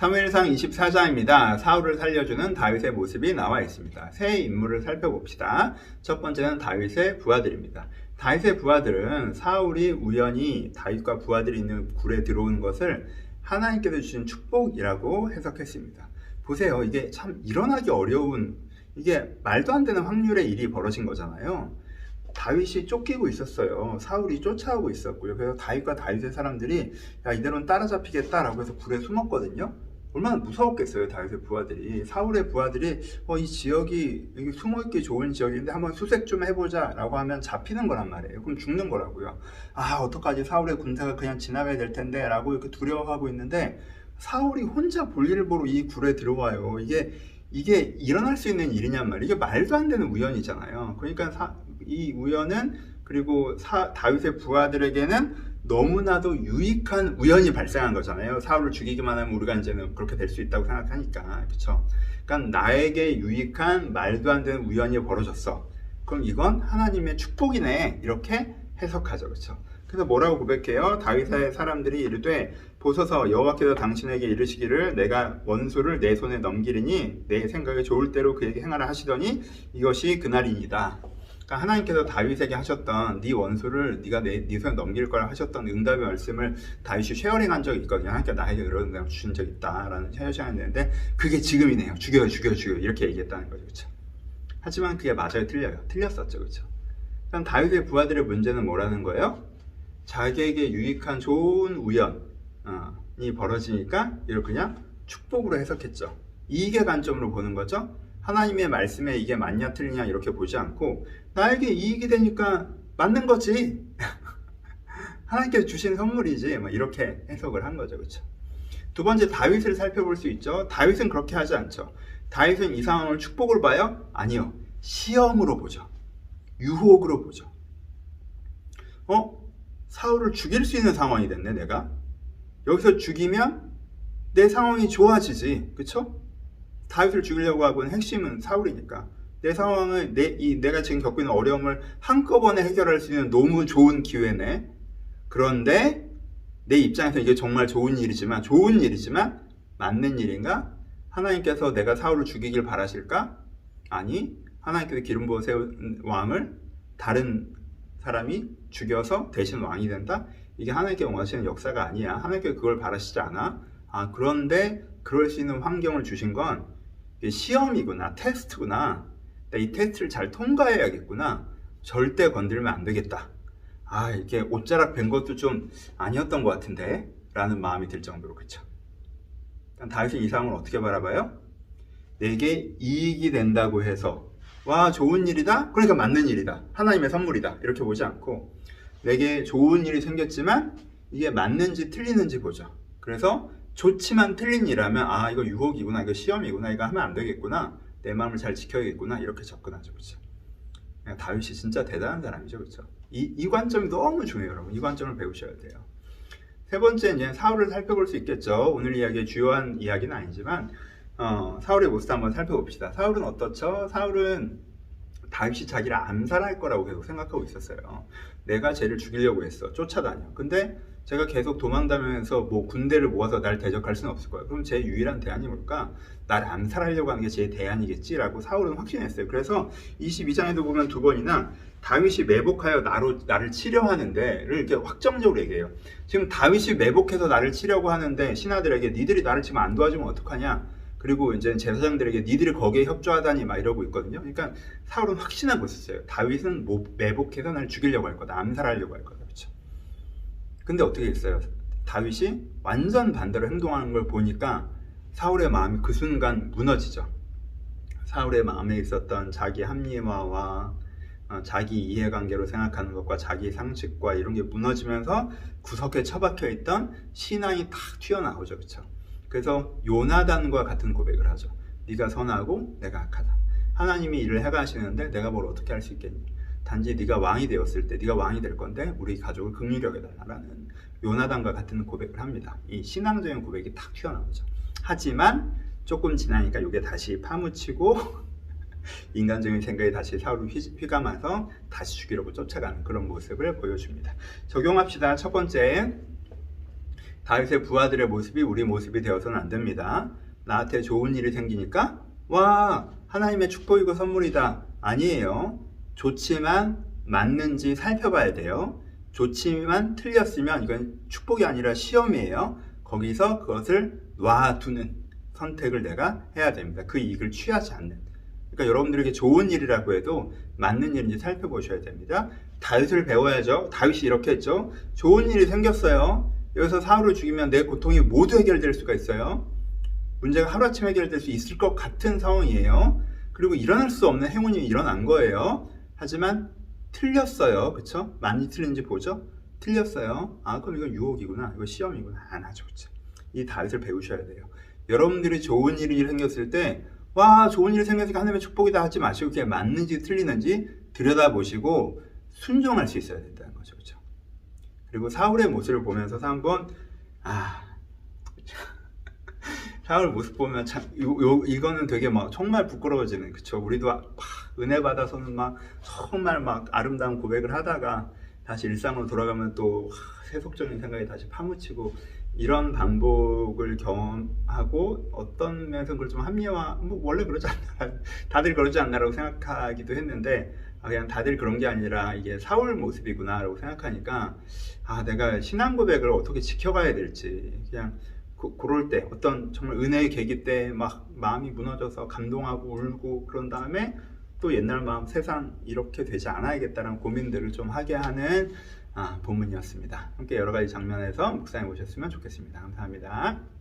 사무엘상 24장입니다. 사울을 살려주는 다윗의 모습이 나와 있습니다. 세 인물을 살펴봅시다. 첫 번째는 다윗의 부하들입니다. 다윗의 부하들은 사울이 우연히 다윗과 부하들이 있는 굴에 들어오는 것을 하나님께서 주신 축복이라고 해석했습니다. 보세요. 이게 참 일어나기 어려운 이게 말도 안 되는 확률의 일이 벌어진 거잖아요. 다윗이 쫓기고 있었어요. 사울이 쫓아오고 있었고요. 그래서 다윗과 다윗의 사람들이 야 이대로는 따라잡히겠다라고 해서 굴에 숨었거든요. 얼마나 무서웠겠어요, 다윗의 부하들이. 사울의 부하들이 어, 이 지역이 여기 숨어있기 좋은 지역인데 한번 수색 좀 해보자라고 하면 잡히는 거란 말이에요. 그럼 죽는 거라고요. 아 어떡하지 사울의 군대가 그냥 지나가야 될 텐데라고 이렇게 두려워하고 있는데 사울이 혼자 볼일을 보러 이 굴에 들어와요. 이게 이게 일어날 수 있는 일이냔 말이에요. 이게 말도 안 되는 우연이잖아요. 그러니까 사, 이 우연은 그리고 사, 다윗의 부하들에게는 너무나도 유익한 우연이 발생한 거잖아요. 사울을 죽이기만 하면 우리가 이제는 그렇게 될 수 있다고 생각하니까 그렇죠. 그러니까 나에게 유익한 말도 안 되는 우연이 벌어졌어. 그럼 이건 하나님의 축복이네 이렇게 해석하죠, 그렇죠. 그래서 뭐라고 고백해요? 다윗의 사람들이 이르되 보소서 여호와께서 당신에게 이르시기를 내가 원수를 내 손에 넘기리니 내 생각에 좋을 대로 그에게 행하라 하시더니 이것이 그날이니이다. 그러니까 하나님께서 다윗에게 하셨던 네 원수를 네가 내, 네 손에 넘길 거라 하셨던 응답의 말씀을 다윗이 쉐어링한 적이 있거든요. 하나님께서 나에게 그런 응답을 주신 적이 있다라는 쉐어링이 있는데 그게 지금이네요. 죽여 죽여 죽여 이렇게 얘기했다는 거죠. 그렇죠? 하지만 그게 맞아요. 틀려요. 틀렸었죠. 그렇죠? 그럼 다윗의 부하들의 문제는 뭐라는 거예요? 자기에게 유익한 좋은 우연이 벌어지니까 이걸 그냥 축복으로 해석했죠. 이익의 관점으로 보는 거죠. 하나님의 말씀에 이게 맞냐 틀리냐 이렇게 보지 않고 나에게 이익이 되니까 맞는 거지. 하나님께서 주신 선물이지. 뭐 이렇게 해석을 한 거죠. 그렇죠? 두 번째 다윗을 살펴볼 수 있죠. 다윗은 그렇게 하지 않죠. 다윗은 이 상황을 축복을 봐요? 아니요. 시험으로 보죠. 유혹으로 보죠. 어? 사울을 죽일 수 있는 상황이 됐네, 내가. 여기서 죽이면 내 상황이 좋아지지. 그쵸? 다윗을 죽이려고 하고는 핵심은 사울이니까. 내 상황을, 내, 이, 내가 지금 겪고 있는 어려움을 한꺼번에 해결할 수 있는 너무 좋은 기회네. 그런데 내 입장에서 이게 정말 좋은 일이지만, 좋은 일이지만, 맞는 일인가? 하나님께서 내가 사울을 죽이길 바라실까? 아니, 하나님께서 기름 부어 세운 왕을 다른 사람이 죽여서 대신 왕이 된다? 이게 하나님께 원하시는 역사가 아니야. 하나님께 그걸 바라시지 않아. 아, 그런데 그럴 수 있는 환경을 주신 건 시험이구나, 테스트구나. 이 테스트를 잘 통과해야겠구나. 절대 건들면 안 되겠다. 아, 이게 옷자락 벤 것도 좀 아니었던 것 같은데? 라는 마음이 들 정도로, 그쵸. 다윗은 이 상황을 어떻게 바라봐요? 내게 이익이 된다고 해서 와 좋은 일이다 그러니까 맞는 일이다 하나님의 선물이다 이렇게 보지 않고 내게 좋은 일이 생겼지만 이게 맞는지 틀리는지 보죠 그래서 좋지만 틀린 일하면 아 이거 유혹이구나 이거 시험이구나 이거 하면 안 되겠구나 내 마음을 잘 지켜야겠구나 이렇게 접근하죠 그렇죠 다윗이 진짜 대단한 사람이죠 그렇죠 이, 이 관점이 너무 중요해요 여러분 이 관점을 배우셔야 돼요 세 번째 이제 사울을 살펴볼 수 있겠죠 오늘 이야기의 주요한 이야기는 아니지만 어, 사울의 모습 한번 살펴봅시다. 사울은 어떻죠? 사울은 다윗이 자기를 암살할 거라고 계속 생각하고 있었어요. 내가 쟤를 죽이려고 했어. 쫓아다녀. 근데 제가 계속 도망다니면서 뭐 군대를 모아서 날 대적할 수는 없을 거야. 그럼 제 유일한 대안이 뭘까? 나를 암살하려고 하는 게 제 대안이겠지라고 사울은 확신했어요. 그래서 22장에도 보면 두 번이나 다윗이 매복하여 나로, 나를 치려 하는데를 이렇게 확정적으로 얘기해요. 지금 다윗이 매복해서 나를 치려고 하는데 신하들에게 니들이 나를 지금 안 도와주면 어떡하냐? 그리고 이제 제사장들에게 니들이 거기에 협조하다니 막 이러고 있거든요. 그러니까 사울은 확신하고 있었어요. 다윗은 매복해서 날 죽이려고 할 거다. 암살하려고 할 거다. 근데 어떻게 했어요? 다윗이 완전 반대로 행동하는 걸 보니까 사울의 마음이 그 순간 무너지죠. 사울의 마음에 있었던 자기 합리화와 어, 자기 이해관계로 생각하는 것과 자기 상식과 이런 게 무너지면서 구석에 처박혀 있던 신앙이 탁 튀어나오죠. 그렇죠? 그래서 요나단과 같은 고백을 하죠. 네가 선하고 내가 악하다. 하나님이 일을 해가시는데 내가 뭘 어떻게 할 수 있겠니? 단지 네가 왕이 되었을 때 네가 왕이 될 건데 우리 가족을 긍휼히 여겨달라는 요나단과 같은 고백을 합니다. 이 신앙적인 고백이 탁 튀어나오죠. 하지만 조금 지나니까 이게 다시 파묻히고 인간적인 생각이 다시 사울을 휘감아서 다시 죽이려고 쫓아가는 그런 모습을 보여줍니다. 적용합시다. 첫 번째 다윗의 부하들의 모습이 우리 모습이 되어서는 안 됩니다. 나한테 좋은 일이 생기니까 와 하나님의 축복이고 선물이다 아니에요. 좋지만 맞는지 살펴봐야 돼요. 좋지만 틀렸으면 이건 축복이 아니라 시험이에요. 거기서 그것을 놔두는 선택을 내가 해야 됩니다. 그 이익을 취하지 않는. 그러니까 여러분들에게 좋은 일이라고 해도 맞는 일인지 살펴보셔야 됩니다. 다윗을 배워야죠. 다윗이 이렇게 했죠. 좋은 일이 생겼어요. 여기서 사울을 죽이면 내 고통이 모두 해결될 수가 있어요. 문제가 하루아침 해결될 수 있을 것 같은 상황이에요. 그리고 일어날 수 없는 행운이 일어난 거예요. 하지만 틀렸어요. 그쵸? 많이 틀린지 보죠? 틀렸어요. 아, 그럼 이건 유혹이구나. 이거 시험이구나. 안 하죠. 그쵸? 이 다윗을 배우셔야 돼요. 여러분들이 좋은 일이 생겼을 때, 와, 좋은 일이 생겼으니까 하나님의 축복이다 하지 마시고, 그게 맞는지 틀리는지 들여다보시고, 순종할 수 있어야 된다는 거죠. 그쵸? 그리고 사울의 모습을 보면서 한번, 아, 사울 모습 보면 참 요, 요, 이거는 되게 막 정말 부끄러워지는 그쵸? 우리도 막 은혜 받아서는 막 정말 막 아름다운 고백을 하다가 다시 일상으로 돌아가면 또 하, 세속적인 생각이 다시 파묻히고 이런 반복을 경험하고 어떤 면에서 그걸 좀 합리화 뭐 원래 그러지 않나 다들 그러지 않나라고 생각하기도 했는데 아, 그냥 다들 그런 게 아니라 이게 사울 모습이구나라고 생각하니까 아 내가 신앙 고백을 어떻게 지켜가야 될지 그냥 그, 그럴 때 어떤 정말 은혜의 계기 때 막 마음이 무너져서 감동하고 울고 그런 다음에 또 옛날 마음 세상 이렇게 되지 않아야겠다는 고민들을 좀 하게 하는 아, 본문이었습니다. 함께 여러 가지 장면에서 묵상해 보셨으면 좋겠습니다. 감사합니다.